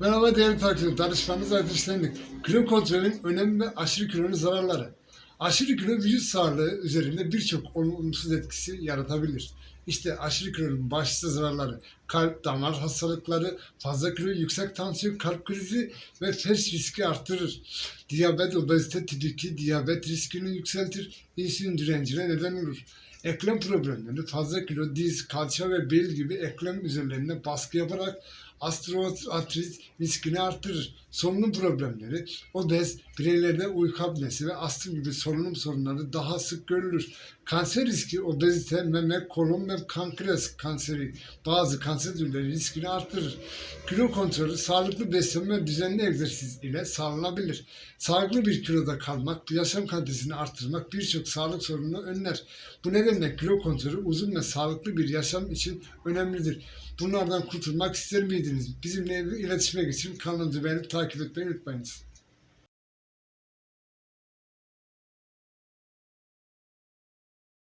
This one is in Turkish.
Merhaba değerli takipçiler, danışmanınız Şenlik. Kilo kontrolünün önemi ve aşırı kilonun zararları. Aşırı kilo vücut sağlığı üzerinde birçok olumsuz etkisi yaratabilir. İşte aşırı kilonun başlıca zararları, kalp, damar hastalıkları, fazla kilo, yüksek tansiyon, kalp krizi ve felç riski arttırır. Diyabet, obezite, tip 2, diyabet riskini yükseltir, insülin direncine neden olur. Eklem problemleri, fazla kilo, diz, kalça ve bel gibi eklem üzerlerine baskı yaparak osteoartrit riskini arttırır. Solunum problemleri, obez, bireylerde uyku apnesi ve astım gibi solunum sorunları daha sık görülür. Kanser riski, obezite, meme, kolon ve pankreas kanseri bazı kanser türleri riskini arttırır. Kilo kontrolü, sağlıklı beslenme ve düzenli egzersiz ile sağlanabilir. Sağlıklı bir kiloda kalmak, yaşam kalitesini arttırmak birçok sağlık sorununu önler. Bu nedenle kilo kontrolü uzun ve sağlıklı bir yaşam için önemlidir. Bunlardan kurtulmak ister miydiniz? Bizimle iletişime geçin. Kanalımızı beğenip takip etmeyi unutmayınız.